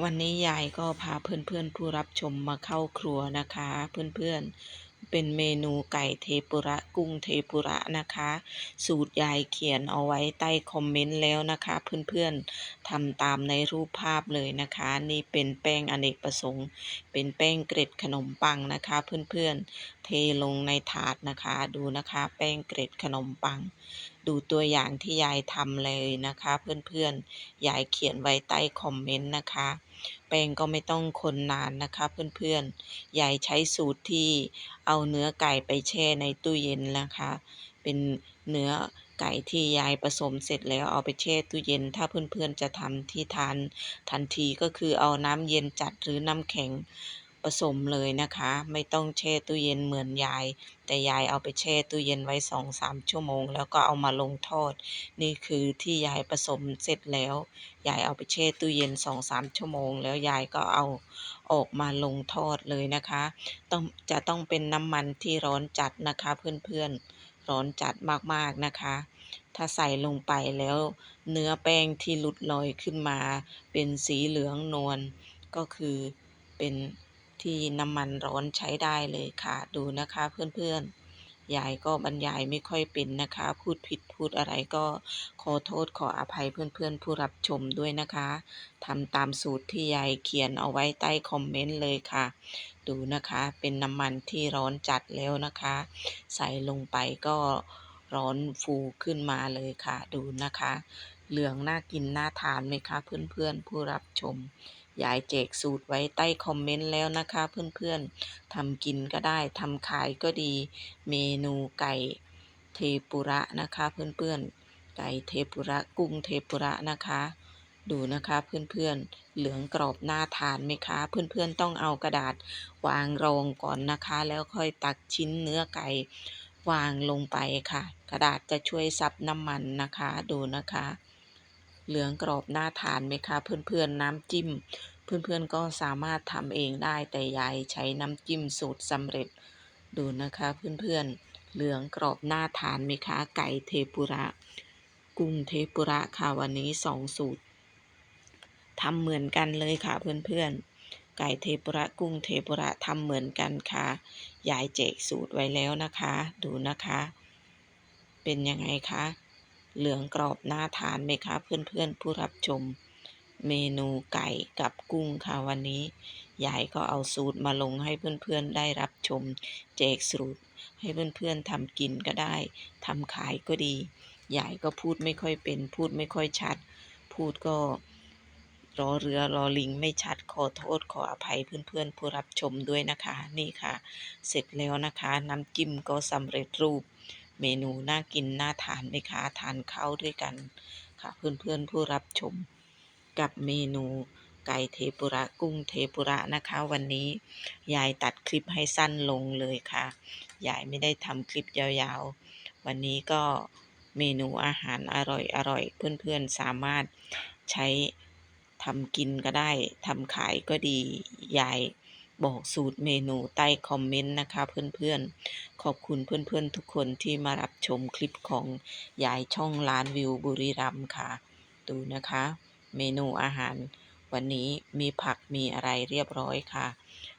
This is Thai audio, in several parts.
วันนี้ยายก็พาเพื่อนๆผู้รับชมมาเข้าครัวนะคะ เพื่อนๆ เป็นเมนูไก่เทปุระกุ้งเทปุระนะคะ สูตรยายเขียนเอาไว้ใต้คอมเมนต์แล้วนะคะเพื่อนๆทำตามในรูปภาพเลยนะคะ นี่เป็นแป้งอเนกประสงค์ เป็นแป้งเกร็ดขนมปังนะคะเพื่อนๆ เทลงในถาดนะคะดูนะคะ แป้งเกร็ดขนมปัง ดูตัวอย่างที่ยายทำเลยนะคะ เพื่อนๆยายเขียนไว้ใต้คอมเมนต์นะคะ ป้งก็ไม่ต้องคนนานนะคะเพื่อนๆ ยายใช้สูตรที่เอาเนื้อไก่ไปแช่ในตู้เย็นนะคะ เป็นเนื้อไก่ที่ยายผสมเสร็จแล้วเอาไปแช่ตู้เย็น ถ้าเพื่อนๆจะทำที่ทานทันทีก็คือเอาน้ำเย็นจัดหรือน้ำแข็ง ผสมเลยนะคะ ไม่ต้องแช่ตู้เย็นเหมือนยาย แต่ยายเอาไปแช่ตู้เย็นไว้สองสามชั่วโมง แล้วก็เอามาลงทอด นี่คือที่ยายผสมเสร็จแล้ว ยายเอาไปแช่ตู้เย็นสองสามชั่วโมง แล้วยายก็เอาออกมาลงทอดเลยนะคะ ต้องจะต้องเป็นน้ำมันที่ร้อนจัดนะคะเพื่อนๆ ร้อนจัดมากๆนะคะ ถ้าใส่ลงไปแล้วเนื้อแป้งที่หลุดลอยขึ้นมา เป็นสีเหลืองนวลก็คือเป็น ที่น้ำมันร้อนใช้ได้เลยค่ะ ดูนะคะเพื่อนๆ ยายก็บรรยายไม่ค่อยเป็นนะคะ พูดผิดพูดอะไรก็ขอโทษขออภัยเพื่อนๆ ผู้รับชมด้วยนะคะทำตามสูตรที่ยายเขียนเอาไว้ใต้คอมเมนต์เลยค่ะ ดูนะคะเป็นน้ำมันที่ร้อนจัดแล้วนะคะ ใส่ลงไปก็ร้อนฟูขึ้นมาเลยค่ะ ดูนะคะ เหลืองน่ากินน่าทานไหมคะเพื่อนๆ ผู้รับชม ยายแจกสูตรไว้ใต้คอมเมนต์แล้วนะคะเพื่อนๆทำกินก็ได้ทำขายก็ดี เมนูไก่เทปุระนะคะเพื่อนๆ ไก่เทปุระกุ้งเทปุระนะคะ ดูนะคะเพื่อนๆ เหลืองกรอบน่าทานไหมคะ เพื่อนๆต้องเอากระดาษวางรองก่อนนะคะ แล้วค่อยตักชิ้นเนื้อไก่วางลงไปค่ะ กระดาษจะช่วยซับน้ำมันนะคะ ดูนะคะ เหลืองกรอบน่าทานไหมคะ เพื่อนๆน้ำจิ้ม เพื่อนๆก็สามารถทำเองได้แต่ยายใช้น้ำจิ้มสูตรสำเร็จ ดูนะคะเพื่อนๆเหลืองกรอบน่าทานไหมคะ ไก่เทปุระ กุ้งเทปุระค่ะวันนี้สองสูตรทำเหมือนกันเลยค่ะเพื่อนๆไก่เทปุระกุ้งเทปุระทำเหมือนกันค่ะ ยายแจกสูตรไว้แล้วนะคะ ดูนะคะ เป็นยังไงคะ เหลืองกรอบน่าทานไหมคะเพื่อนๆผู้รับชม เมนูไก่กับกุ้งค่ะวันนี้ยายก็เอาสูตรมาลงให้เพื่อนๆได้รับชมแจกสูตร ให้เพื่อนๆทำกินก็ได้ทำขายก็ดียายก็พูดไม่ค่อยเป็น พูดไม่ค่อยชัด พูดก็รอเรือรอลิงไม่ชัดขอโทษขออภัยเพื่อนๆผู้รับชมด้วยนะคะ นี่ค่ะ เสร็จแล้วนะคะ น้ำจิ้มก็สำเร็จรูป เมนูน่ากินน่าทานไหมคะทานข้าวด้วยกันค่ะเพื่อนๆผู้รับชมกับเมนูไก่เทปุระกุ้งเทปุระนะคะ วันนี้ยายตัดคลิปให้สั้นลงเลยค่ะ ยายไม่ได้ทำคลิปยาวๆ วันนี้ก็เมนูอาหารอร่อยๆเพื่อนๆสามารถใช้ทำกินก็ได้ทำขายก็ดียาย บอกสูตรเมนูใต้คอมเมนต์นะคะเพื่อนๆ ขอบคุณเพื่อนๆทุกคนที่มารับชมคลิปของยายช่องล้านวิวบุรีรัมย์ค่ะ ดูนะคะ เมนูอาหาร วันนี้มีผักมีอะไรเรียบร้อยค่ะ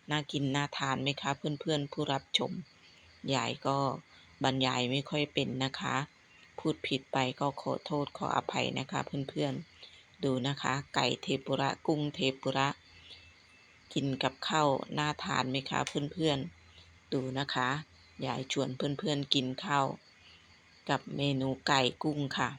น่ากินน่าทานไหมคะเพื่อนๆ ผู้รับชม ยายก็บรรยายไม่ค่อยเป็นนะคะ พูดผิดไปก็ขอโทษขออภัยนะคะเพื่อนๆ ดูนะคะ ไก่เทปุระกุ้งเทปุระ กินกับข้าวน่าทานไหมคะเพื่อนๆ ดูนะคะยายชวนเพื่อนๆกินข้าวกับเมนูไก่กุ้งค่ะ